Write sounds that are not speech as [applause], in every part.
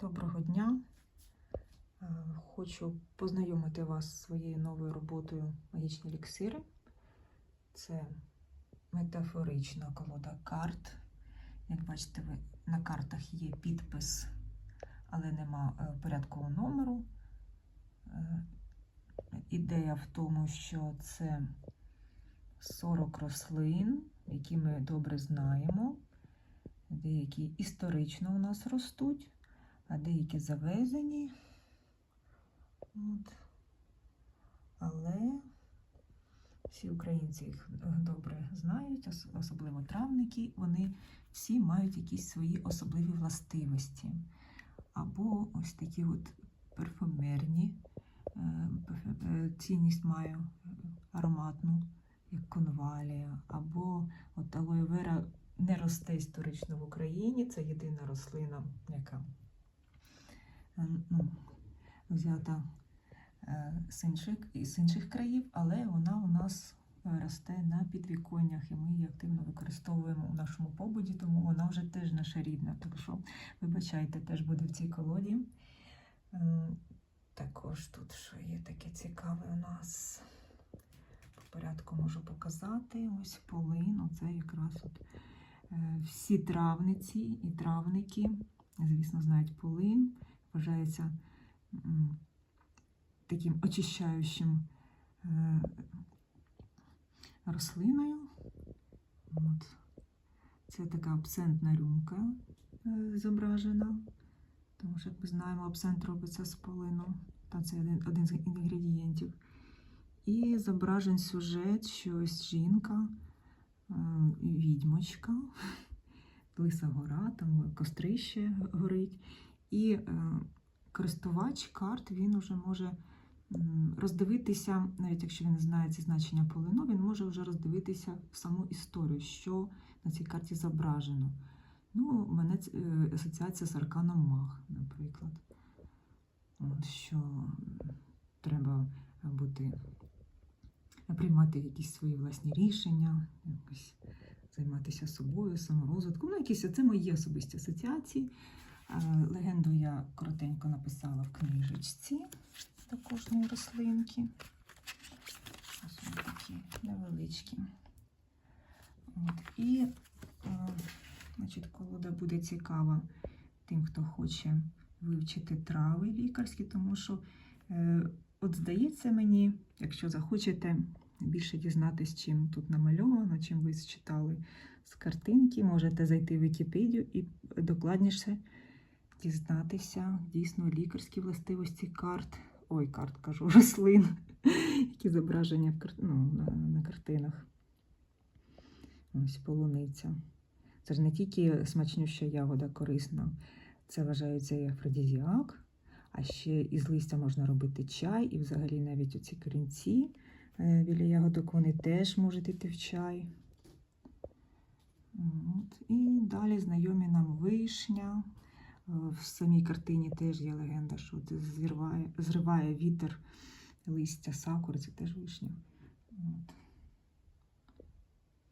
Доброго дня. Е, Хочу познайомити вас з своєю новою роботою Магічні еліксири. Це метафорична колода карт. Як бачите, на картах є підпис, але нема е, порядкового номеру. Е, Ідея в тому, що це 40 рослин, які ми добре знаємо. Деякі історично у нас ростуть а деякі завезені. От. Але всі українці їх добре знають, особливо травники, вони всі мають якісь свої особливі властивості. Або ось такі от парфумерні, е, е, цінність має е, ароматну, як конвалія, або от алоє не росте історично в Україні, це єдина рослина, яка ну, взята е, з інших, з інших країв, але вона у нас е, росте на підвіконнях, і ми її активно використовуємо у нашому побуді, тому вона вже теж наша рідна. Так що, вибачайте, теж буде в цій колоді. Е, Також тут що є таке цікаве у нас. По порядку можу показати. Ось полин, оце якраз от е, всі травниці і травники, звісно, знають полин вважається таким очищаючим е, рослиною. От. Це така абсентна рюмка е, зображена, тому що, як ми знаємо, абсент робиться з полином, та це один, один з інгредієнтів. І зображен сюжет, що ось жінка, е, відьмочка, [laughs] Лиса гора, там кострище горить. І е, користувач карт він вже може роздивитися, навіть якщо він не знає це значення полину, він може вже роздивитися в саму історію, що на цій карті зображено. Ну, у мене е, асоціація з арканом Маг, наприклад. Що треба бути, приймати якісь свої власні рішення, якось займатися собою, саморозвитком. Ну, якісь це мої особисті асоціації. Е, Легенду я коротенько написала в книжечці до кожної рослинки. Ось вони такі невеличкі. От. І е, значить, колода буде цікава тим, хто хоче вивчити трави лікарські, тому що, е, от здається мені, якщо захочете більше дізнатися, чим тут намальовано, чим ви читали з картинки, можете зайти в Вікіпедію і докладніше дізнатися дійсно лікарські властивості карт. Ой, карт кажу, [laughs] рослин, які зображені в ну, на, на картинах. Ось полуниця. Це ж не тільки смачнюща ягода корисна, це вважається і афродізіак, а ще із листя можна робити чай, і взагалі навіть оці корінці е, біля ягодок вони теж можуть йти в чай. От. І далі знайомі нам вишня. В самій картині теж є легенда, що це зриває, зриває вітер листя сакури, це теж вишня. От.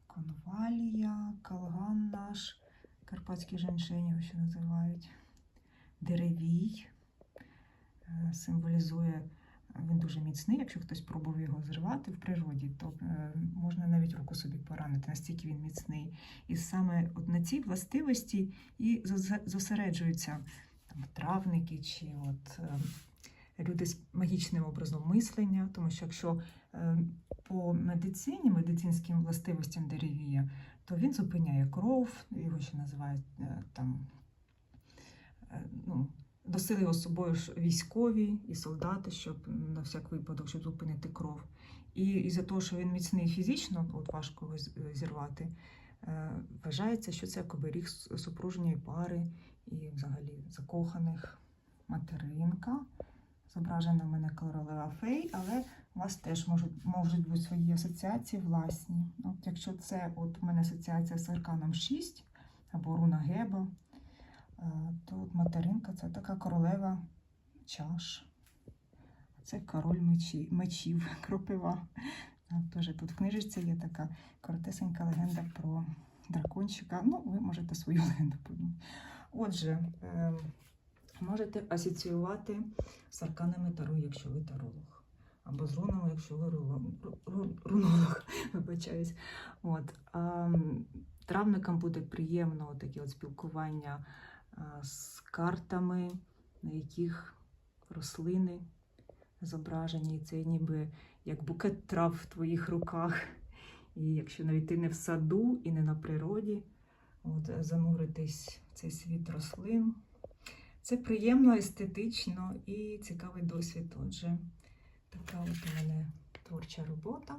Конвалія, калган наш, карпатські женьшень його ще називають. Деревій е, символізує, він дуже міцний. Якщо хтось пробував його зривати в природі, то е, можна навіть руку собі поранити, настільки він міцний. І саме от на цій властивості і зосереджуються там, травники чи от, е, люди з магічним образом мислення, тому що якщо е, по медицині, медицинським властивостям деревія, то він зупиняє кров, його ще називають там. Ну, його з собою військові і солдати, щоб на всяк випадок, щоб зупинити кров. І із-за того, що він міцний фізично, от важко його зірвати, е, вважається, що це оберіг с- супружньої пари і взагалі закоханих материнка. Зображена в мене королева фей, але у вас теж можуть, можуть бути свої асоціації власні. От якщо це от у мене асоціація з арканом 6 або руна Геба, е, то от материнка це така королева чаш. Це король мечі, мечів, [laughs] кропива. Теж тут в книжечці є така коротесенька легенда про дракончика. Ну, ви можете свою [laughs] легенду подумати. Отже, е, можете асоціювати з арканами Таро, якщо ви таролог. Або з рунами, якщо ви рунолог, [laughs] вибачаюсь. От. Травникам буде приємно таке от спілкування з картами, на яких рослини зображені. І Це ніби як букет трав в твоїх руках. І якщо навіть ти не в саду і не на природі, от, зануритись в цей світ рослин. Це приємно, естетично і цікавий досвід. Отже, така от у мене творча робота.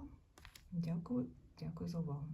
Дякую, дякую за увагу.